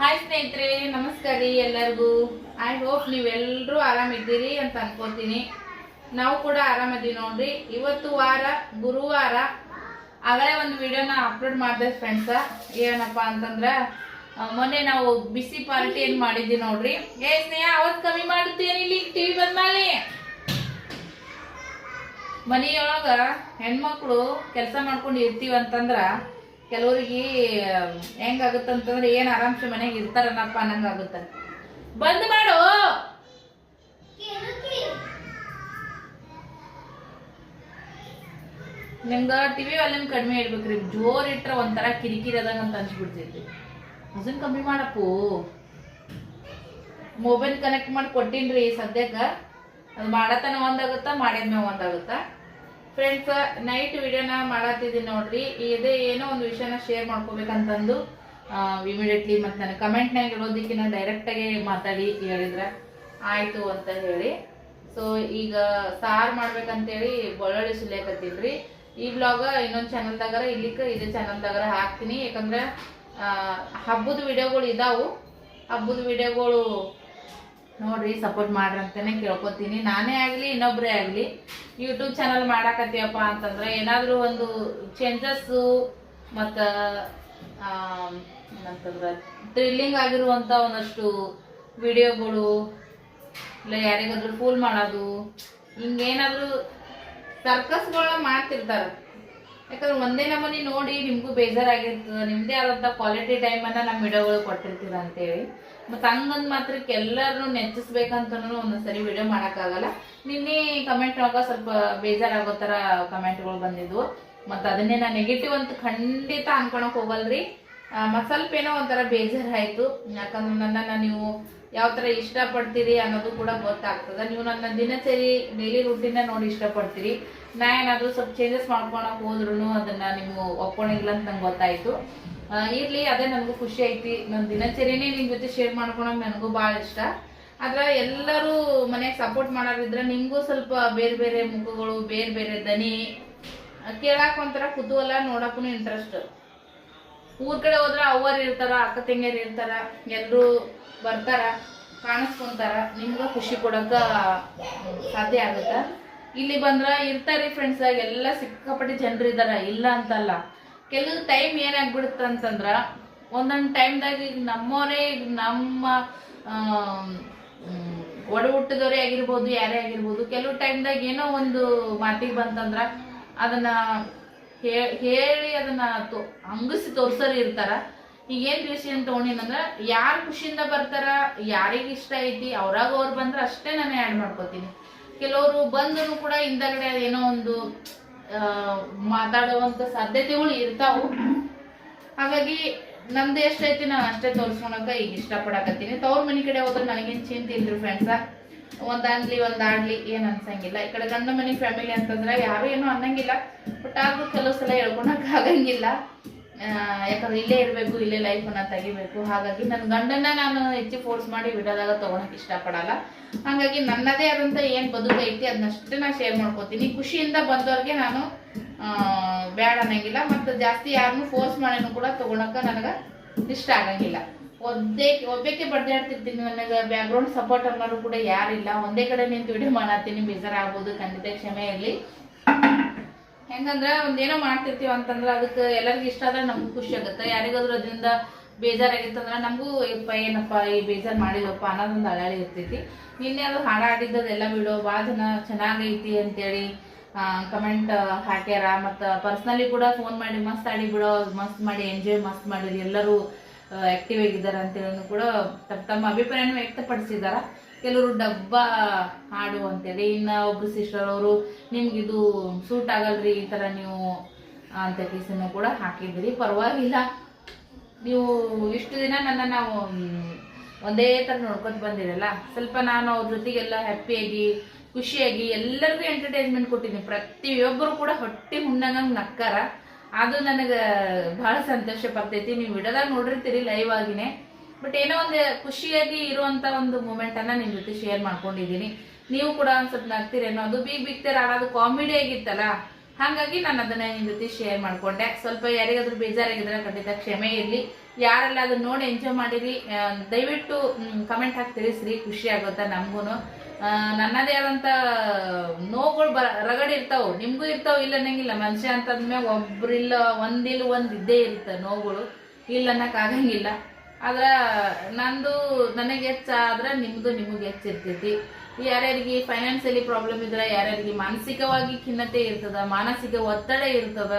Hi ಸ್ನೇಹಿತರೆ, ನಮಸ್ಕಾರ ರೀ ಎಲ್ಲರಿಗೂ. ಐ ಹೋಪ್ ನೀವೆಲ್ಲರೂ ಆರಾಮಿದ್ದೀರಿ ಅಂತ ಅನ್ಕೋತೀನಿ. ನಾವು ಕೂಡ ಆರಾಮದೀವಿ ನೋಡ್ರಿ. ಇವತ್ತು ವಾರ, ಗುರುವಾರ ಆಗಲೇ ಒಂದು ವಿಡಿಯೋನ ಅಪ್ಲೋಡ್ ಮಾಡಿದೆ ಫ್ರೆಂಡ್ಸ ಏನಪ್ಪ ಅಂತಂದ್ರೆ ಮೊನ್ನೆ ನಾವು ಬಿಸಿ ಪಾರ್ಟಿ ಏನ್ ಮಾಡಿದ್ವಿ ನೋಡ್ರಿ. ಏ, ಸ್ನೇಹ ಅವತ್ತು ಕಮ್ಮಿ ಮಾಡುತ್ತೇನೆ ಇಲ್ಲಿ ಟಿವಿ ಬಂದ್ಮಾಲಿ? ಮನೆಯೊಳಗ ಹೆಣ್ಮಕ್ಳು ಕೆಲಸ ಮಾಡ್ಕೊಂಡು ಇರ್ತೀವಿ ಅಂತಂದ್ರ ಕೆಲವ್ರಿಗೆ ಹೆಂಗಾಗುತ್ತಂತಂದ್ರೆ ಏನ್ ಆರಾಮ್ಸೆ ಮನೆಗೆ ಇರ್ತಾರನಪ್ಪ ಅನ್ನಂಗಾಗುತ್ತೆ. ಬಂದ್ ಮಾಡು! ನಿಮ್ಗ ಟಿವಿ ವಾಲ್ಯೂಮ್ ಕಡಿಮೆ ಇಡ್ಬೇಕ್ರಿ. ಜೋರ್ ಇಟ್ರ ಒಂಥರ ಕಿರಿಕಿರಿ ಅದಂಗ ಅಂತ ಅನ್ಸ್ಬಿಡ್ತೈತಿ. ಅದನ್ನ ಕಮ್ಮಿ ಮಾಡಪ್ಪು. ಮೊಬೈಲ್ ಕನೆಕ್ಟ್ ಮಾಡಿ ಕೊಟ್ಟಿನ್ರಿ ಸದ್ಯಕ್ಕ. ಅದು ಮಾಡತನ ಒಂದಾಗುತ್ತಾ ಮಾಡಿದ್ಮೇಲೆ ಒಂದಾಗುತ್ತಾ? ಫ್ರೆಂಡ್ಸ್ ನೈಟ್ ವಿಡಿಯೋನ ಮಾಡತ್ತಿದ್ದೀನಿ ನೋಡ್ರಿ. ಇದೇ ಏನೋ ಒಂದು ವಿಷಯನ ಶೇರ್ ಮಾಡ್ಕೋಬೇಕಂತಂದು ಇಮಿಡಿಯೇಟ್ಲಿ ಮತ್ತೆ ನಾನು ಕಮೆಂಟ್ನಾಗ ಇಡೋದಕ್ಕಿಂತ ಡೈರೆಕ್ಟಾಗಿ ಮಾತಾಡಿ ಹೇಳಿದ್ರೆ. ಆಯ್ತು ಅಂತ ಹೇಳಿ. ಸೊ ಈಗ ಸಾರು ಮಾಡ್ಬೇಕಂತೇಳಿ ಬೆಳ್ಳುಳ್ಳಿ ಸುಲಿಯಕತ್ತೀನ್ರಿ ಈ ಬ್ಲಾಗ ಇನ್ನೊಂದು ಚಾನಲ್ದಾಗರ ಇಲ್ಲಿಕ್ಕೆ ಇದೇ ಚಾನಲ್ದಾಗರ ಹಾಕ್ತೀನಿ. ಯಾಕಂದ್ರೆ ಹಬ್ಬದ ವಿಡಿಯೋಗಳು ಇದಾವು. ಹಬ್ಬದ ವಿಡಿಯೋಗಳು ನೋಡ್ರಿ ಸಪೋರ್ಟ್ ಮಾಡ್ರಿ ಅಂತಾನೆ ಕೇಳ್ಕೊತೀನಿ. ನಾನೇ ಆಗಲಿ ಇನ್ನೊಬ್ಬರೇ ಆಗಲಿ. ಯೂಟ್ಯೂಬ್ ಚಾನಲ್ ಮಾಡಾಕತ್ತೀವಪ್ಪ ಅಂತಂದ್ರೆ ಏನಾದರೂ ಒಂದು ಚೇಂಜಸ್ಸು ಮತ್ತು ಏನಂತಂದ್ರೆ ಥ್ರಿಲ್ಲಿಂಗ್ ಆಗಿರುವಂತ ಒಂದಷ್ಟು ವಿಡಿಯೋಗಳು ಇಲ್ಲ ಯಾರಿಗಾದ್ರೂ ಫೂಲ್ ಮಾಡೋದು, ಹಿಂಗೇನಾದರೂ ಸರ್ಕಸ್ಗಳನ್ನ ಮಾಡ್ತಿರ್ತಾರೆ. ಯಾಕಂದ್ರೆ ಒಂದೇ ನಮ್ಮನೆ ನೋಡಿ ನಿಮಗೂ ಬೇಜಾರಾಗಿರ್ತದೆ. ನಿಮ್ಮದೇ ಆದಂತ ಕ್ವಾಲಿಟಿ ಟೈಮ್ ಅನ್ನ ನಮ್ಮ ವಿಡಿಯೋಗಳು ಕೊಟ್ಟಿರ್ತೀರ ಅಂತೇಳಿ. ಮತ್ತ ಹಂಗಂದ್ ಮಾತ್ರಕ್ಕೆ ಎಲ್ಲರೂ ನೆಚ್ಚಿಸ್ಬೇಕಂತನೂ ಒಂದೊಂದ್ಸರಿ ವಿಡಿಯೋ ಮಾಡೋಕ್ಕಾಗಲ್ಲ. ನಿನ್ನೆ ಕಮೆಂಟ್ ಒಳಗ ಸ್ವಲ್ಪ ಬೇಜಾರಾಗೋ ತರ ಕಮೆಂಟ್ಗಳು ಬಂದಿದ್ವು. ಮತ್ತು ಅದನ್ನೇ ನಾ ನೆಗೆಟಿವ್ ಅಂತ ಖಂಡಿತ ಅನ್ಕೊಳಕ್ ಹೋಗಲ್ರಿ. ಮತ್ತು ಮತ್ ಸ್ವಲ್ಪ ಏನೋ ಒಂಥರ ಬೇಜಾರಾಯ್ತು. ಯಾಕಂದ್ರೆ ನನ್ನನ್ನ ನೀವು ಯಾವ ತರ ಇಷ್ಟಪಡ್ತೀರಿ ಅನ್ನೋದು ಕೂಡ ಗೊತ್ತಾಗ್ತದ. ನೀವು ನನ್ನ ದಿನಚರಿ ಡೈಲಿ ರೂಟೀನ್ ನೋಡಿ ಇಷ್ಟಪಡ್ತೀರಿ. ನಾ ಏನಾದರೂ ಸ್ವಲ್ಪ ಚೇಂಜಸ್ ಮಾಡ್ಕೊಳಕ್ ಹೋದ್ರೂ ಅದನ್ನ ನೀವು ಒಪ್ಕೊಂಡಿಲ್ಲ ಅಂತ ನಂಗೆ ಗೊತ್ತಾಯ್ತು. ಇರ್ಲಿ, ಅದೇ ನನಗೂ ಖುಷಿ ಐತಿ. ನನ್ನ ದಿನಚರಿನೇ ನಿಮ್ ಜೊತೆ ಶೇರ್ ಮಾಡ್ಕೊಳಕ್ ನನಗೂ ಭಾಳ ಇಷ್ಟ. ಆದ್ರೆ ಎಲ್ಲರೂ ಮನೆಗೆ ಸಪೋರ್ಟ್ ಮಾಡೋರಿದ್ರೆ ನಿಮ್ಗೂ ಸ್ವಲ್ಪ ಬೇರೆ ಬೇರೆ ಮುಖಗಳು, ಬೇರೆ ಬೇರೆ ದನಿ. ಕೇಳಾಕ ಒಂಥರ ಕುತೂಹಲ ನೋಡಕ್ಕೂ ಇಂಟ್ರೆಸ್ಟ್ ಊರ್ ಕಡೆ ಹೋದ್ರೆ ಅವ್ವರ್ ಇರ್ತಾರ, ಅಕ್ಕ ತಂಗಿಯರ್ ಇರ್ತಾರ ಎಲ್ಲರೂ ಬರ್ತಾರ, ಕಾಣಿಸ್ಕೊಂತಾರ. ನಿಮ್ಗ ಖುಷಿ ಕೊಡಕ ಸಾಧ್ಯ ಆಗುತ್ತ? ಇಲ್ಲಿ ಬಂದ್ರ ಇರ್ತಾರಿ ಫ್ರೆಂಡ್ಸ್ ಎಲ್ಲ ಸಿಕ್ಕಾಪಟ್ಟೆ ಜನರು ಇದಾರ ಇಲ್ಲ ಅಂತಲ್ಲ. ಕೆಲವು ಟೈಮ್ ಏನಾಗ್ಬಿಡುತ್ತೆ ಅಂತಂದ್ರ, ಒಂದೊಂದು ಟೈಮ್ದಾಗ ಈಗ ನಮ್ಮವರೇ ಈಗ ನಮ್ಮ ಒಡ ಹುಟ್ಟಿದವರೇ ಆಗಿರ್ಬೋದು, ಯಾರೇ ಆಗಿರ್ಬೋದು, ಕೆಲವು ಟೈಮ್ದಾಗ ಏನೋ ಒಂದು ಮಾತಿಗೆ ಬಂತಂದ್ರ, ಅದನ್ನ ಹೇಳಿ ಅದನ್ನ ತೋ ಅಂಗಿಸಿ ತೋರ್ಸೋರು ಇರ್ತಾರ. ಈಗ ಏನ್ ಅಂತ ತಗೊಂಡಿನಂದ್ರ ಯಾರು ಖುಷಿಯಿಂದ ಬರ್ತಾರ, ಯಾರಿಗೆ ಇಷ್ಟ ಐತಿ, ಅವ್ರಾಗ ಅವ್ರು ಬಂದ್ರ ಅಷ್ಟೇ ನಾನು ಆ್ಯಡ್ ಮಾಡ್ಕೋತೀನಿ. ಕೆಲವರು ಬಂದರೂ ಕೂಡ ಹಿಂದಗಡೆ ಏನೋ ಒಂದು ಮಾತಾಡುವಂತ ಸಾಧ್ಯತೆಗಳು ಇರ್ತಾವು. ಹಾಗಾಗಿ ನಂದು ಎಷ್ಟೈತಿ ನಾನು ಅಷ್ಟೇ ತೋರಿಸ್ಕೊಳಕ ಈಗ ಇಷ್ಟಪಡಕತ್ತೀನಿ. ತವ್ರ ಮನೆ ಕಡೆ ಹೋದ್ರೆ ನನಗೇನು ಚಿಂತೆ ಇಲ್ರಿ ಫ್ರೆಂಡ್ಸ ಒಂದಾಗ್ಲಿ ಒಂದಾಗ್ಲಿ ಏನ್ ಅನ್ಸಂಗಿಲ್ಲ. ಈ ಕಡೆ ಗಂಡ ಮನಿ ಫ್ಯಾಮಿಲಿ ಅಂತಂದ್ರೆ ಯಾರು ಏನು ಅನ್ನಂಗಿಲ್ಲ. ಬಟ್ ಆದ್ರೂ ಕೆಲವು ಸಲ ಹೇಳ್ಕೊಳಕ್ ಆಗಂಗಿಲ್ಲ. ಯಾಕಂದ್ರೆ ಇಲ್ಲೇ ಇರಬೇಕು, ಇಲ್ಲೇ ಲೈಫನ್ನ ತೆಗಿಬೇಕು. ಹಾಗಾಗಿ ನನ್ನ ಗಂಡನ್ನ ನಾನು ಹೆಚ್ಚು ಫೋರ್ಸ್ ಮಾಡಿ ಬಿಡೋದಾಗ ತಗೊಳಕ್ ಇಷ್ಟಪಡಲ್ಲ. ಹಾಗಾಗಿ ನನ್ನದೇ ಆದಂತ ಏನ್ ಬದುಕು ಐತಿ ಅದನ್ನಷ್ಟೇ ನಾ ಶೇರ್ ಮಾಡ್ಕೋತೀನಿ. ಖುಷಿಯಿಂದ ಬಂದವ್ರಿಗೆ ನಾನು ಬೇಡ ಅನ್ನಂಗಿಲ್ಲ. ಮತ್ತು ಜಾಸ್ತಿ ಯಾರನ್ನು ಫೋರ್ಸ್ ಮಾಡಿನೂ ಕೂಡ ತಗೊಳಕ ನನಗ ಇಷ್ಟ ಆಗಂಗಿಲ್ಲ. ಒದ್ದೇ ಒಬ್ಬಕ್ಕೆ ಬಡ್ದಾಡ್ತಿರ್ತೀನಿ ನನಗೆ ಬ್ಯಾಕ್ಗ್ರೌಂಡ್ ಸಪೋರ್ಟ್ ಅನ್ನೋರು ಕೂಡ ಯಾರಿಲ್ಲ. ಒಂದೇ ಕಡೆ ನಿಂತು ವಿಡಿಯೋ ಮಾಡತ್ತೀನಿ, ಬೇಜಾರಾಗ್ಬೋದು. ಖಂಡಿತ ಕ್ಷಮೆ ಇರಲಿ. ಹೆಂಗಂದ್ರ ಒಂದೇನೋ ಮಾಡ್ತಿರ್ತೀವಿ ಅಂತಂದ್ರೆ ಅದಕ್ಕೆ ಎಲ್ಲರಿಗೂ ಇಷ್ಟ ಆದ್ರೆ ನಮ್ಗೆ ಖುಷಿ ಆಗುತ್ತೆ. ಯಾರಿಗಾದ್ರೂ ಅದರಿಂದ ಬೇಜಾರಾಗಿತ್ತಂದ್ರೆ ನಮಗೂ ಇಪ್ಪ ಏನಪ್ಪ ಈ ಬೇಜಾರು ಮಾಡಿದಪ್ಪ ಅನ್ನೋದೊಂದು ಅಳಾಳಿ ಇರ್ತೈತಿ. ನಿನ್ನೆ ಅದು ಹಾಡಾಡಿದ್ದದೆಲ್ಲ ಆಡಿದ್ದದೆಲ್ಲ ವಿಡಿಯೋ ಭಾಳ ಜನ, ಚೆನ್ನಾಗೈತಿ ಅಂತೇಳಿ ಕಮೆಂಟ್ ಹಾಕ್ಯಾರ. ಮತ್ತು ಪರ್ಸ್ನಲಿ ಕೂಡ ಫೋನ್ ಮಾಡಿ, ಮಸ್ತ್ ಆಡಿ ಬಿಡೋ, ಮಸ್ತ್ ಮಾಡಿ, ಎಂಜಾಯ್ ಮಸ್ತ್ ಮಾಡಿರಿ, ಎಲ್ಲರೂ ಆ್ಯಕ್ಟಿವ್ ಆಗಿದ್ದಾರೆ ಅಂತೇಳಿ ಕೂಡ ತಮ್ಮ ತಮ್ಮ ಅಭಿಪ್ರಾಯನ ವ್ಯಕ್ತಪಡಿಸಿದಾರ. ಕೆಲವರು ಡಬ್ಬ ಹಾಡು ಅಂತೇಳಿ ಇನ್ನ ಒಬ್ರು ಸಿಸ್ಟರ್ ಅವರು ನಿಮ್ಗಿದು ಸೂಟ್ ಆಗಲ್ರಿ ಈ ತರ ನೀವು ಅಂತ ಪೀಸನ್ನು ಕೂಡ ಹಾಕಿದ್ರಿ ಪರವಾಗಿಲ್ಲ. ನೀವು ಇಷ್ಟು ದಿನ ನನ್ನ ನಾವು ಒಂದೇ ಥರ ನೋಡ್ಕೊಂತ ಬಂದಿರಲ್ಲ. ಸ್ವಲ್ಪ ನಾನು ಅವ್ರ ಜೊತೆಗೆಲ್ಲ ಹ್ಯಾಪಿಯಾಗಿ ಖುಷಿಯಾಗಿ ಎಲ್ಲರಿಗೂ ಎಂಟರ್ಟೈನ್ಮೆಂಟ್ ಕೊಟ್ಟಿದ್ದೀನಿ. ಪ್ರತಿಯೊಬ್ಬರು ಕೂಡ ಹೊಟ್ಟೆ ಹುಣ್ಣಂಗ ನಕ್ಕಾರ. ಅದು ನನಗೆ ಬಹಳ ಸಂತೋಷ ಪಡ್ತೈತಿ. ನೀವು ವಿಡದಾಗ ನೋಡಿರ್ತೀರಿ ಲೈವ್ ಆಗಿನೇ. ಬಟ್ ಏನೋ ಒಂದು ಖುಷಿಯಾಗಿ ಇರುವಂತ ಒಂದು ಮೂಮೆಂಟ್ ಅನ್ನ ನಿಮ್ ಜೊತೆ ಶೇರ್ ಮಾಡ್ಕೊಂಡಿದೀನಿ ನೀವು ಕೂಡ ಒಂದ್ ಸ್ವಲ್ಪ ನಗ್ತೀರೇನೋ ಅದು ಬಿಗ್ ಬಿಗ್ತಾರ ಆಡೋದು ಕಾಮಿಡಿ ಆಗಿತ್ತಲ್ಲ? ಹಾಗಾಗಿ ನಾನು ಅದನ್ನ ನಿಮ್ಮ ಜೊತೆ ಶೇರ್ ಮಾಡ್ಕೊಂಡೆ. ಸ್ವಲ್ಪ ಯಾರಿಗಾದ್ರೂ ಬೇಜಾರಾಗಿದ್ರೆ ಖಂಡಿತ ಕ್ಷಮೆ ಇರಲಿ. ಯಾರೆಲ್ಲ ಅದನ್ನ ನೋಡಿ ಎಂಜಾಯ್ ಮಾಡಿರಿ. ದಯವಿಟ್ಟು ಕಮೆಂಟ್ ಹಾಕಿ ತಿಳಿಸ್ರಿ. ಖುಷಿ ಆಗುತ್ತೆ ನಮಗೂ ನನ್ನದೇ ಆದಂಥ ನೋವುಗಳು ಬ ರಗಡ್ ಇರ್ತಾವು. ನಿಮಗೂ ಇರ್ತಾವ, ಇಲ್ಲ ಅನ್ನಂಗಿಲ್ಲ. ಮನುಷ್ಯ ಅಂತಂದ್ಮೇಲೆ ಒಬ್ರಿಲ್ಲ, ಒಂದಿಲ್ಲ ಒಂದ್ ಇದ್ದೇ ಇರುತ್ತೆ ನೋವುಗಳು. ಇಲ್ಲ ಅನ್ನಕ್ ಆಗಂಗಿಲ್ಲ. ಆದ್ರ ನಂದು ನನಗೆ ಹೆಚ್ಚಾದ್ರೆ ನಿಮ್ದು ನಿಮಗೆ ಹೆಚ್ಚಿರ್ತೈತಿ ಯಾರ್ಯಾರಿಗೆ ಫೈನಾನ್ಸಿಯಲಿ ಪ್ರಾಬ್ಲಮ್ ಇದ್ರೆ, ಯಾರ್ಯಾರಿಗೆ ಮಾನಸಿಕವಾಗಿ ಖಿನ್ನತೆ ಇರ್ತದ, ಮಾನಸಿಕ ಒತ್ತಡ ಇರ್ತದ,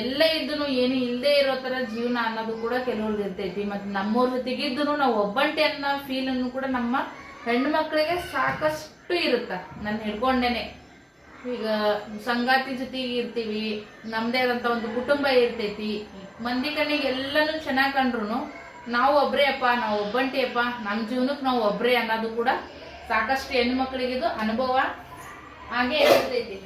ಎಲ್ಲ ಇದ್ದು ಏನು ಇಲ್ಲದೆ ಇರೋ ತರ ಜೀವನ ಅನ್ನೋದು ಕೂಡ ಕೆಲವ್ರದ್ದು ಇರ್ತೈತಿ. ಮತ್ತೆ ನಮ್ಮವ್ರ ಜೊತೆಗಿದ್ದು ನಾವು ಒಬ್ಬಂಟಿ ಅನ್ನೋ ಅನ್ನು ಕೂಡ ನಮ್ಮ ಹೆಣ್ಣು ಮಕ್ಕಳಿಗೆ ಸಾಕಷ್ಟು ಇರುತ್ತ. ನಾನು ಹಿಡ್ಕೊಂಡೇನೆ ಈಗ ಸಂಗಾತಿ ಜೊತೆಗೆ ಇರ್ತೀವಿ, ನಮ್ದೇ ಆದಂತ ಒಂದು ಕುಟುಂಬ ಇರ್ತೈತಿ. ಮಂದಿ ಕಣ್ಣಿಗೆ ಎಲ್ಲನೂ ಚೆನ್ನಾಗಿ ಕಂಡ್ರು ನಾವು ಒಬ್ಬರೇ ಅಪ್ಪ, ನಾವು ಒಬ್ಬಂಟಿ ಅಪ್ಪ ನಮ್ಮ ಜೀವನಕ್ಕೆ ನಾವು ಒಬ್ಬರೇ ಅನ್ನೋದು ಕೂಡ ಸಾಕಷ್ಟು ಹೆಣ್ಣು ಮಕ್ಕಳಿಗಿದು ಅನುಭವ ಹಾಗೆ ಇರ್ತೈತಿ.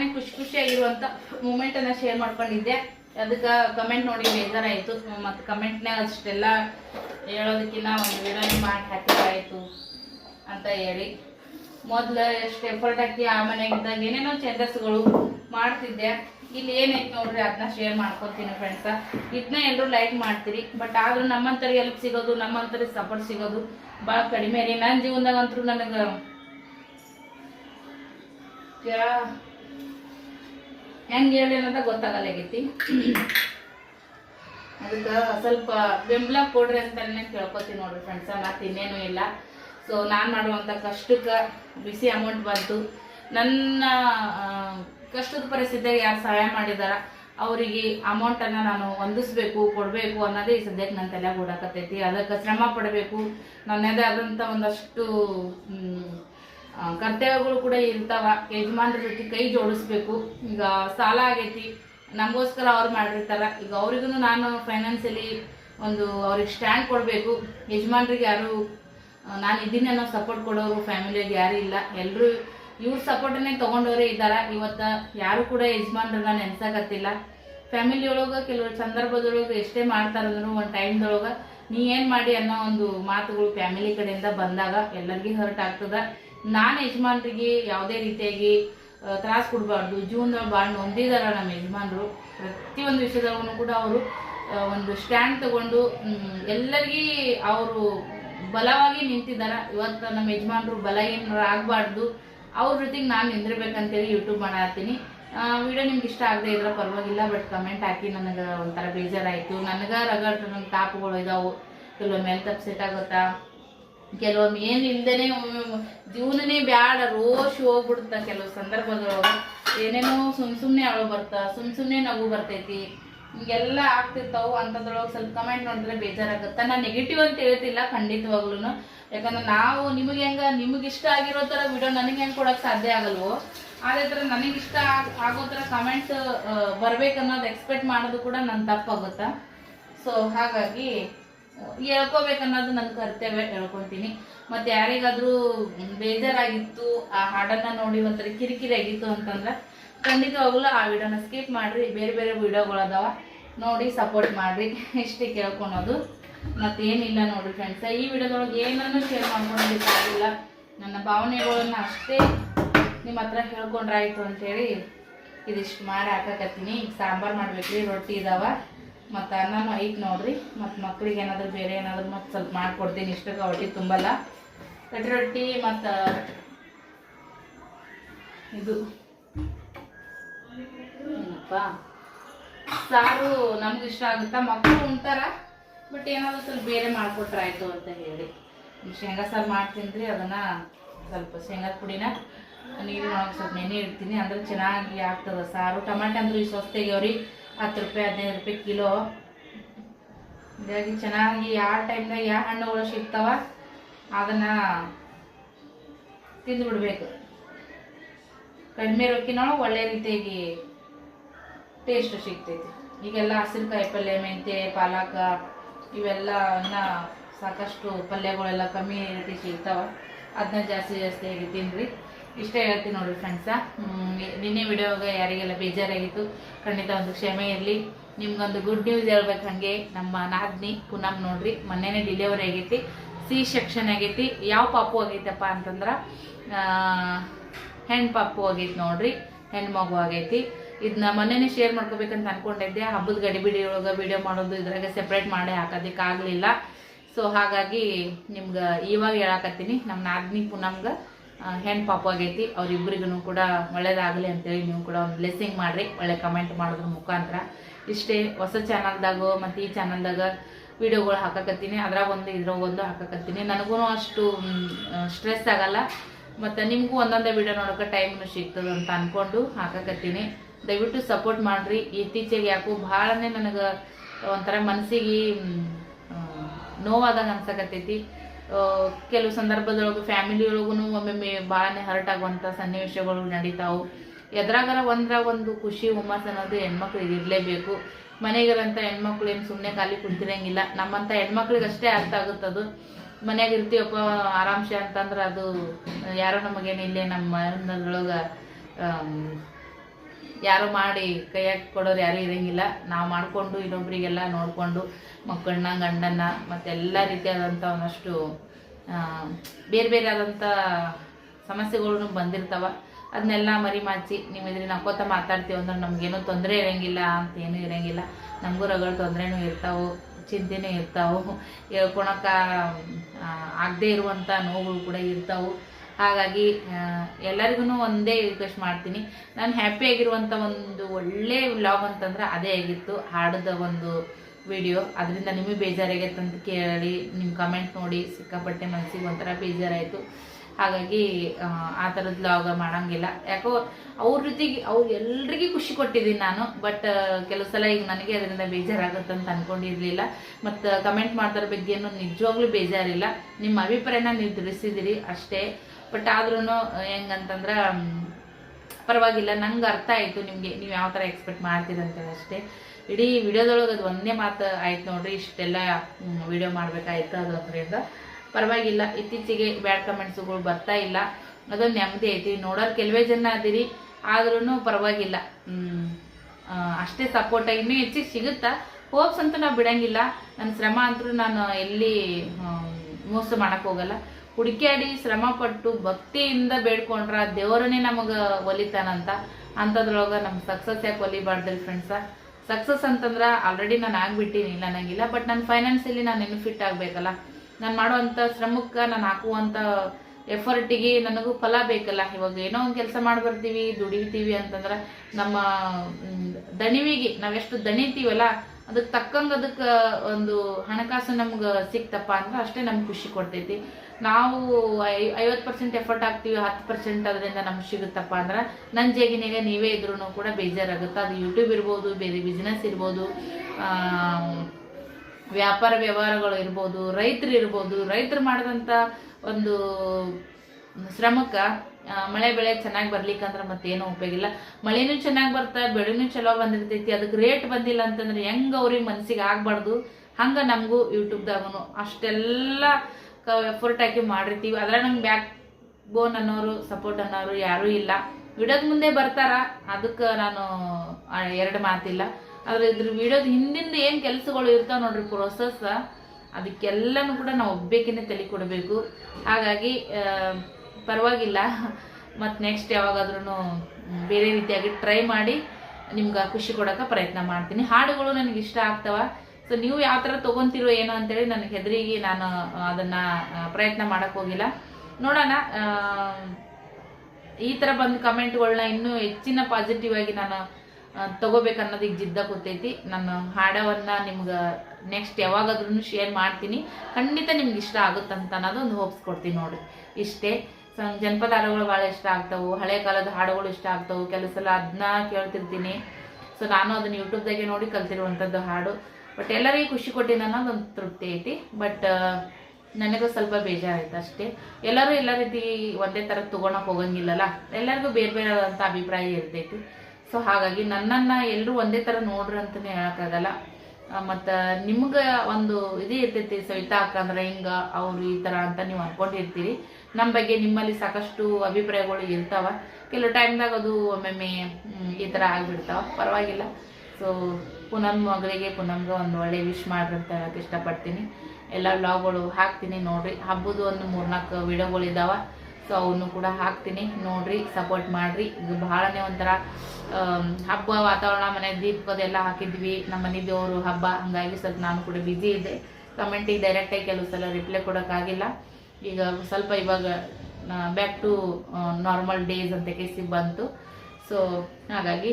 ಬಹಳನೇ ಖುಷಿ ಖುಷಿಯಾಗಿರುವಂತ ಮೂಮೆಂಟ್ ಅನ್ನ ಶೇರ್ ಮಾಡ್ಕೊಂಡಿದ್ದೆ. ಅದಕ್ಕೆ ಕಮೆಂಟ್ ನೋಡಿ ಬೇಜಾರಾಯ್ತು. ಮತ್ತೆ ಕಮೆಂಟ್ನಾಗ ಅಷ್ಟೆಲ್ಲ ಹೇಳೋದಕ್ಕಿಂತ ಒಂದು ವಿಡಿಯೋ ಮಾಡಿ ಹಾಕಿದಾಯ್ತು ಅಂತ ಹೇಳಿ. ಮೊದ್ಲು ಎಷ್ಟು ಎಫರ್ಟ್ ಹಾಕಿ ಆ ಮನೆಗಿದ್ದಾಗ ಏನೇನೋ ಚೇಂಜಸ್ಗಳು ಮಾಡ್ತಿದ್ದೆ. ಇಲ್ಲಿ ಏನೈತೆ ನೋಡ್ರಿ ಅದನ್ನ ಶೇರ್ ಮಾಡ್ಕೊತೀನಿ ಫ್ರೆಂಡ್ಸ ಇದನ್ನ ಎಲ್ಲರೂ ಲೈಕ್ ಮಾಡ್ತೀರಿ. ಬಟ್ ಆದ್ರೂ ನಮ್ಮಂತರಿಗೆ ಹೆಲ್ಪ್ ಸಿಗೋದು ನಮ್ಮಂತರಿಗೆ ಸಪೋರ್ಟ್ ಸಿಗೋದು ಭಾಳ ಕಡಿಮೆ ರೀ. ನನ್ನ ಜೀವನದಾಗ ಅಂತೂ ನನಗೆ ಹೆಂಗೆ ಗೊತ್ತಾಗಲ್ಲ ಗೊತ್ತಾಗಲ್ಲಾಗೈತಿ ಅದಕ್ಕೆ ಸ್ವಲ್ಪ ಬೆಂಬಲ ಕೊಡ್ರಿ ನಾನು ಕೇಳ್ಕೊತೀನಿ ನೋಡ್ರಿ ಫ್ರೆಂಡ್ಸ ಮತ್ತೆ ಇನ್ನೇನು ಇಲ್ಲ. ಸೊ ನಾನು ಮಾಡುವಂಥ ಕಷ್ಟಕ್ಕೆ ಬಿಸಿ ಅಮೌಂಟ್ ಬಂತು. ನನ್ನ ಕಷ್ಟದ ಪರಿಸ್ಥಿತಿಯಾಗ ಯಾರು ಸಹಾಯ ಮಾಡಿದಾರ, ಅವರಿಗೆ ಅಮೌಂಟನ್ನು ನಾನು ಹೊಂದಿಸ್ಬೇಕು, ಕೊಡಬೇಕು ಅನ್ನೋದೇ ಈ ಸದ್ಯಕ್ಕೆ ನನ್ನ ತಲೆ ಓಡಾಕತ್ತೈತಿ. ಅದಕ್ಕೆ ಶ್ರಮ ಪಡಬೇಕು. ನನ್ನದೇ ಆದಂಥ ಒಂದಷ್ಟು ಕರ್ತವ್ಯಗಳು ಕೂಡ ಇರ್ತಾವ. ಯಜಮಾನ್ರ ಜೊತೆ ಕೈ ಜೋಡಿಸ್ಬೇಕು. ಈಗ ಸಾಲ ಆಗೈತಿ. ನಮಗೋಸ್ಕರ ಅವ್ರು ಮಾಡಿರ್ತಾರ. ಈಗ ಅವ್ರಿಗೂ ನಾನು ಫೈನಾನ್ಸಿಯಲಿ ಒಂದು ಅವ್ರಿಗೆ ಸ್ಟ್ಯಾಂಡ್ ಕೊಡಬೇಕು. ಯಜಮಾನ್ರಿಗೆ ಯಾರು ನಾನು ಇದ್ದೀನಿ ಅನ್ನೋ ಸಪೋರ್ಟ್ ಕೊಡೋರು ಫ್ಯಾಮಿಲಿಯಾಗಿ ಯಾರು ಇಲ್ಲ. ಎಲ್ಲರೂ ಇವ್ರ ಸಪೋರ್ಟನ್ನೇ ತೊಗೊಂಡವರೇ ಇದ್ದಾರೆ. ಇವತ್ತು ಯಾರು ಕೂಡ ಯಜಮಾನ್ರನ್ನ ನೆನ್ಸಕತ್ತಿಲ್ಲ. ಫ್ಯಾಮಿಲಿ ಒಳಗೆ ಕೆಲವರು ಸಂದರ್ಭದೊಳಗೆ ಎಷ್ಟೇ ಮಾಡ್ತಾರಂದ್ರೂ ಒಂದು ಟೈಮ್ದೊಳಗೆ ನೀ ಏನು ಮಾಡಿ ಅನ್ನೋ ಒಂದು ಮಾತುಗಳು ಫ್ಯಾಮಿಲಿ ಕಡೆಯಿಂದ ಬಂದಾಗ ಎಲ್ಲರಿಗೂ ಹರ್ಟ್ ಆಗ್ತದ. ನಾನು ಯಜಮಾನ್ರಿಗೆ ಯಾವುದೇ ರೀತಿಯಾಗಿ ತ್ರಾಸ ಕೊಡಬಾರ್ದು. ಜೀವನದಾಗ ಭಾಳ ನೊಂದಿದಾರ ನಮ್ಮ ಯಜಮಾನ್ರು. ಪ್ರತಿಯೊಂದು ವಿಷಯದಾಗೂ ಕೂಡ ಅವರು ಒಂದು ಸ್ಟ್ಯಾಂಡ್ ತಗೊಂಡು ಎಲ್ಲರಿಗೂ ಅವರು ಬಲವಾಗಿ ನಿಂತಿದ್ದಾರೆ ಇವತ್ತು ನಮ್ಮ ಯಜಮಾನ್ರು ಬಲ ಏನಾರ ಆಗಬಾರ್ದು ಅವ್ರ ಜೊತೆಗೆ ನಾನು ನಿಂದಿರ್ಬೇಕಂತೇಳಿ ಯೂಟ್ಯೂಬ್ ಮಾಡತ್ತೀನಿ. ವಿಡಿಯೋ ನಿಮ್ಗೆ ಇಷ್ಟ ಆಗದೆ ಇದ್ರೆ ಪರವಾಗಿಲ್ಲ, ಬಟ್ ಕಮೆಂಟ್ ಹಾಕಿ ನನಗೆ ಒಂಥರ ಬೇಜಾರಾಯಿತು. ನನಗೆ ರಗಡ್, ನನ್ನ ತಾಪುಗಳು ಇದಾವೆ. ಕೆಲವೊಮ್ಮೆ ತಪ್ಪು ಅಪ್ಸೆಟ್ ಆಗುತ್ತಾ? ಕೆಲವೊಮ್ಮೆ ಏನು ಇಲ್ದೇನೆ ಜೀವನನೇ ಬ್ಯಾಡ, ರೋಷ್ ಹೋಗ್ಬಿಡುತ್ತ ಕೆಲವು ಸಂದರ್ಭದೊಳಗ. ಏನೇನೋ ಸುಮ್ ಸುಮ್ಮನೆ ಅವಳು ಬರ್ತಾ, ಸುಮ್ ಸುಮ್ಮನೆ ನಗು ಬರ್ತೈತಿ. ಹಿಂಗೆಲ್ಲ ಆಗ್ತಿರ್ತಾವು, ಅಂಥದ್ರೊಳಗೆ ಸ್ವಲ್ಪ ಕಮೆಂಟ್ ನೋಡಿದ್ರೆ ಬೇಜಾರಾಗುತ್ತೆ. ನಾನು ನೆಗೆಟಿವ್ ಅಂತ ಹೇಳ್ತಿಲ್ಲ ಖಂಡಿತವಾಗ್ಲೂ ಯಾಕಂದ್ರೆ ನಾವು ನಿಮಗೆ ಹೆಂಗ, ನಿಮಗೆ ಇಷ್ಟ ಆಗಿರೋ ಥರ ವಿಡಿಯೋ ನನಗೆ ಹೆಂಗೆ ಕೊಡೋಕೆ ಸಾಧ್ಯ ಆಗಲ್ವೋ? ಅದೇ ಥರ ನನಗೆ ಇಷ್ಟ ಆಗ್- ಆಗೋ ಥರ ಕಮೆಂಟ್ ಬರ್ಬೇಕನ್ನೋದು ಎಕ್ಸ್ಪೆಕ್ಟ್ ಮಾಡೋದು ಕೂಡ ನನ್ನ ತಪ್ಪಾಗುತ್ತಾ? ಸೊ ಹಾಗಾಗಿ ಹೇಳ್ಕೋಬೇಕನ್ನೋದು ನನ್ನ ಕರ್ತವ್ಯ, ಹೇಳ್ಕೊತೀನಿ. ಮತ್ತೆ ಯಾರಿಗಾದ್ರೂ ಬೇಜಾರಾಗಿತ್ತು, ಆ ಹಾಡನ್ನ ನೋಡಿ ಒಂಥರ ಕಿರಿಕಿರಿ ಆಗಿತ್ತು ಅಂತಂದ್ರೆ ಖಂಡಿತವಾಗ್ಲೂ ಆ ವಿಡಿಯೋನ ಸ್ಕಿಪ್ ಮಾಡ್ರಿ. ಬೇರೆ ಬೇರೆ ವಿಡಿಯೋಗಳು ಅದಾವ ನೋಡಿ ಸಪೋರ್ಟ್ ಮಾಡ್ರಿ. ಇಷ್ಟೇ ಕೇಳ್ಕೊಳೋದು. ಮತ್ತೇನಿಲ್ಲ ನೋಡ್ರಿ ಫ್ರೆಂಡ್ಸ್ ಈ ವಿಡಿಯೋದೊಳಗೆ ಏನನ್ನು ಶೇರ್ ಮಾಡ್ಕೊಂಡಿಲ್ಲ ನನ್ನ ಭಾವನೆಗಳನ್ನ ಅಷ್ಟೇ ನಿಮ್ಮ ಹತ್ರ ಹೇಳ್ಕೊಂಡ್ರಾಯ್ತು ಅಂತೇಳಿ ಇದಿಷ್ಟು ಮಾಡಿ ಹಾಕಕತ್ತೀನಿ. ಸಾಂಬಾರು ಮಾಡ್ಬೇಕ್ರಿ, ರೊಟ್ಟಿ ಇದಾವ. ಮತ್ತು ಅನ್ನನೂ ಐತೆ ನೋಡಿರಿ, ಮತ್ತು ಮಕ್ಳಿಗೆ ಏನಾದರೂ ಬೇರೆ ಏನಾದರೂ ಮತ್ತು ಸ್ವಲ್ಪ ಮಾಡಿಕೊಡ್ತೀನಿ ಇಷ್ಟಕ್ಕೆ ಹೊಟ್ಟೆ ತುಂಬಲ್ಲ. ಕಟ್ಟಿ ರೊಟ್ಟಿ ಮತ್ತು ಇದು. ಏನಪ್ಪ? ಸಾರು ನಮ್ಗೆ ಇಷ್ಟ ಆಗುತ್ತಾ? ಮಕ್ಕಳು ಉಂಟಾರ ಬಟ್ ಏನಾದರೂ ಸ್ವಲ್ಪ ಬೇರೆ ಮಾಡಿಕೊಟ್ರೆ ಆಯಿತು ಅಂತ ಹೇಳಿ. ಶೇಂಗಾ ಸಾರು ಮಾಡ್ತೀನಿ ರೀ ಅದನ್ನು ಸ್ವಲ್ಪ ಶೇಂಗಾ ಪುಡಿನ ನೀರು ಸ್ವಲ್ಪ ನೆನೆ ಇಡ್ತೀನಿ. ಅಂದ್ರೆ ಚೆನ್ನಾಗಿ ಆಗ್ತದೆ ಸಾರು. ಟಮಾಟೆ ಅಂದ್ರೆ ಈ ಸ್ವಸ್ತೆಗ್ಯಾವ್ರಿ ಹತ್ತು ರೂಪಾಯಿ, ಹದಿನೈದು ರೂಪಾಯಿ ಕಿಲೋ. ಹೀಗಾಗಿ ಚೆನ್ನಾಗಿ ಯಾವ ಟೈಮ್ನಾಗ ಯಾವ ಹಣ್ಣುಗಳು ಸಿಗ್ತಾವ ಅದನ್ನು ತಿಂದುಬಿಡ್ಬೇಕು ಕಡಿಮೆ ರೊಕ್ಕಿನೊಳಗೆ ಒಳ್ಳೆ ರೀತಿಯಾಗಿ ಟೇಸ್ಟ್ ಸಿಗ್ತೈತಿ. ಈಗೆಲ್ಲ ಹಸಿರು ಕಾಯಿ ಪಲ್ಯ ಮೆಂತೆ ಪಾಲಕ ಇವೆಲ್ಲನ್ನ ಸಾಕಷ್ಟು ಪಲ್ಯಗಳೆಲ್ಲ ಕಮ್ಮಿ ರೀತಿ ಸಿಗ್ತಾವ. ಅದನ್ನ ಜಾಸ್ತಿ ಜಾಸ್ತಿ ಆಗಿ ತಿನ್ರಿ. ಇಷ್ಟ ಹೇಳ್ತೀನಿ ನೋಡಿ ಫ್ರೆಂಡ್ಸ ನಿನ್ನೆ ವಿಡಿಯೋಗ ಯಾರಿಗೆಲ್ಲ ಬೇಜಾರಾಗಿತ್ತು, ಖಂಡಿತ ಒಂದು ಕ್ಷಮೆ ಇರಲಿ. ನಿಮ್ಗೊಂದು ಗುಡ್ ನ್ಯೂಸ್ ಹೇಳ್ಬೇಕು ಹಂಗೆ ನಮ್ಮ ನಾದ್ನಿ ಪುನಮ್ ನೋಡ್ರಿ, ಮೊನ್ನೆನೇ ಡಿಲಿವರಿ ಆಗೈತಿ ಸಿ ಸೆಕ್ಷನ್ ಆಗೈತಿ. ಯಾವ ಪಾಪು ಆಗೈತಪ್ಪ ಅಂತಂದ್ರೆ ಹೆಣ್ಣು ಪಾಪು ಆಗೈತಿ ನೋಡ್ರಿ ಹೆಣ್ಣು ಮಗು ಆಗೈತಿ. ಇದನ್ನ ಮೊನ್ನೆನೇ ಶೇರ್ ಮಾಡ್ಕೋಬೇಕಂತ ಅನ್ಕೊಂಡಿದ್ದೆ ಹಬ್ಬದ ಗಡಿಬಿಡಿ ಒಳಗೆ ವಿಡಿಯೋ ಮಾಡೋದು ಇದ್ರಾಗ ಸೆಪ್ರೇಟ್ ಮಾಡಿ ಹಾಕೋದಕ್ಕಾಗಲಿಲ್ಲ ಸೊ ಹಾಗಾಗಿ ನಿಮ್ಗೆ ಇವಾಗ ಹೇಳಾಕತ್ತೀನಿ, ನಮ್ಮ ನಾದ್ನಿ ಪುನಮ್ಗೆ ಹೆಣ್ಣು ಪಾಪ ಆಗೈತಿ ಅವರಿಬ್ಬರಿಗೂ ಕೂಡ ಒಳ್ಳೇದಾಗಲಿ ಅಂತೇಳಿ ನೀವು ಕೂಡ ಒಂದು ಬ್ಲೆಸ್ಸಿಂಗ್ ಮಾಡಿರಿ, ಒಳ್ಳೆ ಕಮೆಂಟ್ ಮಾಡೋದ್ರ ಮುಖಾಂತರ. ಇಷ್ಟೇ, ಹೊಸ ಚಾನಲ್ದಾಗ ಮತ್ತು ಈ ಚಾನಲ್ದಾಗ ವಿಡಿಯೋಗಳು ಹಾಕಕತ್ತೀನಿ, ಅದ್ರಾಗ ಒಂದು, ಇದ್ರಾಗ ಒಂದು ಹಾಕಕತ್ತೀನಿ. ನನಗೂ ಅಷ್ಟು ಸ್ಟ್ರೆಸ್ ಆಗಲ್ಲ. ಮತ್ತು ನಿಮಗೂ ಒಂದೊಂದೇ ವಿಡಿಯೋ ನೋಡೋಕೆ ಟೈಮ್ನು ಸಿಗ್ತದೆ ಅಂತ ಅಂದ್ಕೊಂಡು ಹಾಕಕತ್ತೀನಿ. ದಯವಿಟ್ಟು ಸಪೋರ್ಟ್ ಮಾಡಿರಿ. ಇತ್ತೀಚೆಗೆ ಯಾಕೋ ಭಾಳನೇ ನನಗೆ ಒಂಥರ ಮನಸ್ಸಿಗೆ ನೋವಾದಾಗ ಅನ್ಸಕತ್ತೈತಿ. ಕೆಲವು ಸಂದರ್ಭದೊಳಗೆ ಫ್ಯಾಮಿಲಿ ಒಳಗೂ ಒಮ್ಮೊಮ್ಮೆ ಭಾಳನೇ ಹರ್ಟ್ ಆಗುವಂಥ ಸನ್ನಿವೇಶಗಳು ನಡೀತಾವೆ. ಎದ್ರಾಗರ ಒಂದ್ರ ಒಂದು ಖುಷಿ, ಹುಮ್ಮಸ್ ಅನ್ನೋದು ಹೆಣ್ಮಕ್ಳಿಗೆ ಇರಲೇಬೇಕು. ಮನೆಗಿರೋಂಥ ಹೆಣ್ಮಕ್ಳು ಏನು ಸುಮ್ಮನೆ ಖಾಲಿ ಕುಂತಿರಂಗಿಲ್ಲ. ನಮ್ಮಂಥ ಹೆಣ್ಮಕ್ಳಿಗೆ ಅಷ್ಟೇ ಅರ್ಥ ಆಗುತ್ತದು. ಮನೆಯಾಗ ಇರ್ತೀವಪ್ಪ ಆರಾಮ್ಸೆ ಅಂತಂದ್ರೆ ಅದು ಯಾರೋ ನಮಗೇನು ಇಲ್ಲೇ ನಮ್ಮ ಮನೆಯೊಳಗೆ ಯಾರೋ ಮಾಡಿ ಕೈಯಾಗ ಕೊಡೋರು ಯಾರೂ ಇರಂಗಿಲ್ಲ. ನಾವು ಮಾಡಿಕೊಂಡು ಇನ್ನೊಬ್ರಿಗೆಲ್ಲ ನೋಡಿಕೊಂಡು ಮಕ್ಕಳನ್ನ ಗಂಡನ್ನ ಮತ್ತೆಲ್ಲ ರೀತಿಯಾದಂಥ ಒಂದಷ್ಟು ಬೇರೆ ಬೇರೆ ಆದಂಥ ಸಮಸ್ಯೆಗಳು ಬಂದಿರ್ತಾವ. ಅದನ್ನೆಲ್ಲ ಮರಿಮಾಚಿ ನೀವು ನಾವು ನಕ್ಕೋತ ಮಾತಾಡ್ತೀವಿ ಅಂದ್ರೆ ನಮಗೇನೂ ತೊಂದರೆ ಇರಂಗಿಲ್ಲ ಅಂತ ಏನೂ ಇರಂಗಿಲ್ಲ. ನಮಗೂ ರಗಳು ತೊಂದರೆನೂ ಇರ್ತಾವೆ, ಚಿಂತೆನೂ ಇರ್ತಾವೆ. ಹೇಳ್ಕೊಳಕ್ಕೆ ಆಗದೇ ಇರುವಂಥ ನೋವುಗಳು ಕೂಡ ಇರ್ತಾವು. ಹಾಗಾಗಿ ಎಲ್ಲರಿಗೂ ಒಂದೇ ರಿಕ್ವೆಸ್ಟ್ ಮಾಡ್ತೀನಿ. ನಾನು ಹ್ಯಾಪಿ ಆಗಿರುವಂಥ ಒಂದು ಒಳ್ಳೆ ವ್ಲಾಗ್ ಅಂತಂದ್ರೆ ಅದೇ ಆಗಿತ್ತು ಹಾಡದ ಒಂದು ವಿಡಿಯೋ ಅದರಿಂದ ನಿಮಗೆ ಬೇಜಾರಾಗೈತೆ ಅಂತ ಕೇಳಿ ನಿಮ್ಮ ಕಮೆಂಟ್ ನೋಡಿ ಸಿಕ್ಕಾಪಟ್ಟೆ ಮನಸ್ಸಿಗೆ ಒಂಥರ ಬೇಜಾರಾಯಿತು. ಹಾಗಾಗಿ ಆ, ಥರದ ವ್ಲಾಗ ಮಾಡೋಂಗಿಲ್ಲ. ಯಾಕೋ ಅವ್ರ ಜೊತೆಗೆ ಅವ್ರು ಎಲ್ರಿಗೂ ಖುಷಿ ಕೊಟ್ಟಿದ್ದೀನಿ ನಾನು. ಬಟ್ ಕೆಲವು ಸಲ ಈಗ ನನಗೆ ಅದರಿಂದ ಬೇಜಾರಾಗುತ್ತೆ ಅಂತ ಅಂದ್ಕೊಂಡಿರಲಿಲ್ಲ ಮತ್ತು ಕಮೆಂಟ್ ಮಾಡ್ತಾರ ಬಗ್ಗೆನೂ ನಿಜವಾಗ್ಲೂ ಬೇಜಾರಿಲ್ಲ. ನಿಮ್ಮ ಅಭಿಪ್ರಾಯನ ನೀವು ತಿಳಿಸಿದಿರಿ ಅಷ್ಟೇ. ಬಟ್ ಆದ್ರೂ ಹೆಂಗಂತಂದ್ರೆ ಪರವಾಗಿಲ್ಲ, ನಂಗೆ ಅರ್ಥ ಆಯಿತು ನಿಮಗೆ, ನೀವು ಯಾವ ಥರ ಎಕ್ಸ್ಪೆಕ್ಟ್ ಮಾಡ್ತೀರಂತೇಳಿ ಅಷ್ಟೇ ಇಡೀ ವಿಡಿಯೋದೊಳಗೆ ಅದು ಒಂದೇ ಮಾತು ಆಯ್ತು ನೋಡ್ರಿ, ಇಷ್ಟೆಲ್ಲ ವಿಡಿಯೋ ಮಾಡಬೇಕಾಯ್ತು ಅದು ಅಂದ್ರಿಂದ. ಪರವಾಗಿಲ್ಲ, ಇತ್ತೀಚೆಗೆ ಬ್ಯಾಡ್ ಕಮೆಂಟ್ಸ್ಗಳು ಬರ್ತಾ ಇಲ್ಲ. ಅದೊಂದು ನೆಮ್ಮದಿ ಐತಿ. ನೋಡೋರು ಕೆಲವೇ ಜನ ಅದಿರಿ. ಆದ್ರೂ ಪರವಾಗಿಲ್ಲ. ಅಷ್ಟೇ ಸಪೋರ್ಟ್ ಇನ್ನೂ ಹೆಚ್ಚಿಗೆ ಸಿಗುತ್ತಾ? ಹೋಪ್ಸ್ ಅಂತೂ ನಾವು ಬಿಡೋಂಗಿಲ್ಲ. ನನ್ನ ಶ್ರಮ ಅಂತೂ ನಾನು ಎಲ್ಲಿ ಮೋಸ ಮಾಡಕ್ ಹೋಗಲ್ಲ. ಹುಡುಕ್ಯಾಡಿ ಶ್ರಮ ಪಟ್ಟು ಭಕ್ತಿಯಿಂದ ಬೇಡ್ಕೊಂಡ್ರ ದೇವರನ್ನೇ ನಮಗೆ ಒಲಿತಾನಂತ ಅಂಥದ್ರೊಳಗೆ ನಮ್ಮ ಸಕ್ಸಸ್ ಯಾಕೆ ಒಲಿಬಾರ್ದ್ರಿ ಫ್ರೆಂಡ್ಸ ಸಕ್ಸಸ್ ಅಂತಂದ್ರೆ ಆಲ್ರೆಡಿ ನಾನು ಆಗ್ಬಿಟ್ಟಿನಿ ಇಲ್ಲ ನಂಗಿಲ್ಲ ಬಟ್ ನನ್ನ ಫೈನಾನ್ಸಿಯಲ್ಲಿ ನಾನು ಇನ್ನು ಫಿಟ್ ಆಗಬೇಕಲ್ಲ. ನಾನು ಮಾಡುವಂಥ ಶ್ರಮಕ್ಕೆ ನಾನು ಹಾಕುವಂಥ ಎಫರ್ಟಿಗೆ ನನಗೂ ಫಲ ಬೇಕಲ್ಲ. ಇವಾಗ ಏನೋ ಒಂದು ಕೆಲಸ ಮಾಡಿ ಬರ್ತೀವಿ ದುಡಿತೀವಿ ಅಂತಂದ್ರೆ ನಮ್ಮ ದಣಿವಿಗೆ ನಾವೆಷ್ಟು ದಣಿತೀವಲ್ಲ ಅದಕ್ಕೆ ತಕ್ಕಂಗೆ ಅದಕ್ಕೆ ಒಂದು ಹಣಕಾಸು ನಮ್ಗೆ ಸಿಕ್ತಪ್ಪ ಅಂದ್ರೆ ಅಷ್ಟೇ ನಮ್ಗೆ ಖುಷಿ ಕೊಡ್ತೈತಿ. ನಾವು ಐ, ಐವತ್ತು ಪರ್ಸೆಂಟ್ ಎಫರ್ಟ್ ಹಾಕ್ತೀವಿ, ಹತ್ತು ಪರ್ಸೆಂಟ್ ಅದರಿಂದ ನಮ್ಗೆ ಸಿಗುತ್ತಪ್ಪ ಅಂದ್ರೆ ನನ್ನ ಜೇಗಿನಾಗ ನೀವೇ ಇದ್ರೂ ಕೂಡ ಬೇಜಾರಾಗುತ್ತೆ. ಅದು ಯೂಟ್ಯೂಬ್ ಇರ್ಬೋದು, ಬೇರೆ ಬಿಸ್ನೆಸ್ ಇರ್ಬೋದು ವ್ಯಾಪಾರ ವ್ಯವಹಾರಗಳು ಇರ್ಬೋದು, ರೈತರು ಇರ್ಬೋದು, ರೈತರು ಮಾಡಿದಂಥ ಒಂದು ಶ್ರಮಕ್ಕೆ ಮಳೆ ಬೆಳೆ ಚೆನ್ನಾಗಿ ಬರ್ಲಿಕ್ಕಂದ್ರೆ ಮತ್ತೇನು ಉಪಯೋಗ ಇಲ್ಲ. ಮಳೆನೂ ಚೆನ್ನಾಗಿ ಬರ್ತಾ, ಬೆಳೆನೂ ಚಲೋ ಬಂದಿರ್ತೈತಿ ಅದಕ್ಕೆ ರೇಟ್ ಬಂದಿಲ್ಲ ಅಂತಂದ್ರೆ ಹೆಂಗೆ ಅವ್ರಿಗೆ ಮನಸ್ಸಿಗೆ ಆಗಬಾರ್ದು? ಹಂಗೆ ನಮಗೂ ಯೂಟ್ಯೂಬ್ದಾಗೂ ಅಷ್ಟೆಲ್ಲ ಎಫರ್ಟ್ ಹಾಕಿ ಮಾಡಿರ್ತೀವಿ. ಅದ್ರಾಗ ನಂಗೆ ಬ್ಯಾಕ್ ಬೋನ್ ಅನ್ನೋರು ಸಪೋರ್ಟ್ ಅನ್ನೋರು ಯಾರೂ ಇಲ್ಲ. ವಿಡಿಯೋದ ಮುಂದೆ ಬರ್ತಾರ, ಅದಕ್ಕೆ ನಾನು ಎರಡು ಮಾತಿಲ್ಲ. ಆದರೆ ಇದ್ರ ವಿಡಿಯೋದ ಹಿಂದಿಂದ ಏನು ಕೆಲಸಗಳು ಇರ್ತಾವ ನೋಡ್ರಿ ಪ್ರೊಸೆಸ್ ಅದಕ್ಕೆಲ್ಲನೂ ಕೂಡ ನಾವು ಒಬ್ಬೇಕೇನೆ ತಲೆ ಕೊಡಬೇಕು. ಹಾಗಾಗಿ ಪರವಾಗಿಲ್ಲ. ಮತ್ತು ನೆಕ್ಸ್ಟ್ ಯಾವಾಗಾದ್ರೂ ಬೇರೆ ರೀತಿಯಾಗಿ ಟ್ರೈ ಮಾಡಿ ನಿಮ್ಗೆ ಖುಷಿ ಕೊಡೋಕೆ ಪ್ರಯತ್ನ ಮಾಡ್ತೀನಿ. ಹಾಡುಗಳು ನನಗೆ ಇಷ್ಟ ಆಗ್ತಾವ. ಸೊ ನೀವು ಯಾವ ಥರ ತೊಗೊತಿರೋ ಏನೋ ಅಂತೇಳಿ ನನಗೆ ಹೆದರಿಗೆ ನಾನು ಅದನ್ನು ಪ್ರಯತ್ನ ಮಾಡೋಕ್ಕೆ ಹೋಗಿಲ್ಲ. ನೋಡೋಣ ಈ ಥರ ಬಂದ ಕಮೆಂಟ್ಗಳನ್ನ ಇನ್ನೂ ಹೆಚ್ಚಿನ ಪಾಸಿಟಿವ್ ಆಗಿ ನಾನು ತಗೋಬೇಕು ತಗೋಬೇಕನ್ನೋದು ಈಗ ಜಿದ್ದ ಕೂತೈತಿ. ನಾನು ಹಾಡವನ್ನ ನಿಮ್ಗೆ ನೆಕ್ಸ್ಟ್ ಯಾವಾಗಾದ್ರೂ ಶೇರ್ ಮಾಡ್ತೀನಿ. ಖಂಡಿತ ನಿಮ್ಗೆ ಇಷ್ಟ ಆಗುತ್ತಂತ ಅನ್ನೋದು ಒಂದು ಹೋಪ್ಸ್ ಕೊಡ್ತೀನಿ ನೋಡಿ. ಇಷ್ಟೇ. ಸೊ ಜನಪದ ಹಾಡುಗಳು ಭಾಳ ಇಷ್ಟ ಆಗ್ತಾವೆ. ಹಳೆ ಕಾಲದ ಹಾಡುಗಳು ಇಷ್ಟ ಆಗ್ತಾವೆ. ಕೆಲವು ಅದನ್ನ ಕೇಳ್ತಿರ್ತೀನಿ. ಸೊ ನಾನು ಅದನ್ನ ಯೂಟ್ಯೂಬ್ದಾಗೆ ನೋಡಿ ಕಲ್ತಿರುವಂಥದ್ದು ಹಾಡು. ಬಟ್ ಎಲ್ಲರಿಗೂ ಖುಷಿ ಕೊಟ್ಟಿನ ಅನ್ನೋದು ಒಂದು ತೃಪ್ತಿ ಐತಿ. ಬಟ್ ನನಗೂ ಸ್ವಲ್ಪ ಬೇಜಾರಾಯ್ತು ಅಷ್ಟೇ. ಎಲ್ಲರೂ ಎಲ್ಲ ರೀತಿ ಒಂದೇ ಥರ ತೊಗೊಳಕ್ ಹೋಗಂಗಿಲ್ಲಲ್ಲ? ಎಲ್ಲರಿಗೂ ಬೇರೆ ಬೇರೆ ಆದಂಥ ಅಭಿಪ್ರಾಯ ಇರ್ತೈತಿ. ಸೊ ಹಾಗಾಗಿ ನನ್ನನ್ನು ಎಲ್ಲರೂ ಒಂದೇ ಥರ ನೋಡ್ರಿ ಅಂತಲೇ ಹೇಳೋಕ್ಕಾಗಲ್ಲ. ಮತ್ತು ನಿಮ್ಗೆ ಒಂದು ಇದು ಇರ್ತೈತಿ ಸವಿತಾ ಅಕ್ಕ ಹಿಂಗೆ, ಅವ್ರು ಈ ಥರ ಅಂತ ನೀವು ಅನ್ಕೊಂಡಿರ್ತೀರಿ. ನಮ್ಮ ಬಗ್ಗೆ ನಿಮ್ಮಲ್ಲಿ ಸಾಕಷ್ಟು ಅಭಿಪ್ರಾಯಗಳು ಇರ್ತಾವ. ಕೆಲವು ಟೈಮ್ದಾಗ ಅದು ಒಮ್ಮೊಮ್ಮೆ ಈ ಥರ ಆಗಿಬಿಡ್ತಾವ. ಪರವಾಗಿಲ್ಲ. ಸೊ ಪುನಮ್ ಮಗಳಿಗೆ ಪುನಮ್ಗೆ ಒಂದು ಒಳ್ಳೆ ವಿಶ್ ಮಾಡ್ರಿ ಅಂತ ಇಷ್ಟಪಡ್ತೀನಿ. ಎಲ್ಲ ವ್ಲಾಗ್ಗಳು ಹಾಕ್ತೀನಿ ನೋಡಿರಿ. ಹಬ್ಬದ ಒಂದು ಮೂರ್ನಾಲ್ಕು ವಿಡಿಯೋಗಳು ಇದ್ದಾವೆ ಸೊ, ಅವನ್ನು ಕೂಡ ಹಾಕ್ತೀನಿ ನೋಡ್ರಿ ಸಪೋರ್ಟ್ ಮಾಡ್ರಿ. ಇದು ಭಾಳನೇ ಒಂಥರ ಹಬ್ಬ ವಾತಾವರಣ ಮನೆ ದೀಪದೆಲ್ಲ ಹಾಕಿದ್ವಿ. ನಮ್ಮ ಮನೆ ದೇವರು ಹಬ್ಬ, ಹಾಗಾಗಿ ಸ್ವಲ್ಪ ನಾನು ಕೂಡ ಬ್ಯುಸಿ ಇದ್ದೆ. ಕಮೆಂಟಿಗೆ ಡೈರೆಕ್ಟಾಗಿ ಕೆಲವು ಸಲ ರಿಪ್ಲೈ ಕೊಡೋಕ್ಕಾಗಿಲ್ಲ. ಈಗ ಸ್ವಲ್ಪ ಇವಾಗ ಬ್ಯಾಕ್ ಟು ನಾರ್ಮಲ್ ಡೇಸ್ ಅಂತ ಕೇಸಿಗೆ ಬಂತು. ಸೊ ಹಾಗಾಗಿ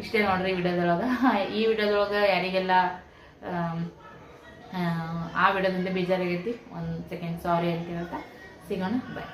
ಇಷ್ಟೇ ನೋಡ್ರಿ ವಿಡಿಯೋದೊಳಗೆ. ಈ ವಿಡಿಯೋದೊಳಗೆ ಯಾರಿಗೆಲ್ಲ ಆ ವಿಡಿಯೋದಿಂದ ಬೇಜಾರಾಗೈತಿ, ಒಂದು ಸೆಕೆಂಡ್ ಸಾರಿ ಅಂತ ಹೇಳ್ತಾ ಸಿಗೋಣ. ಬಾಯ್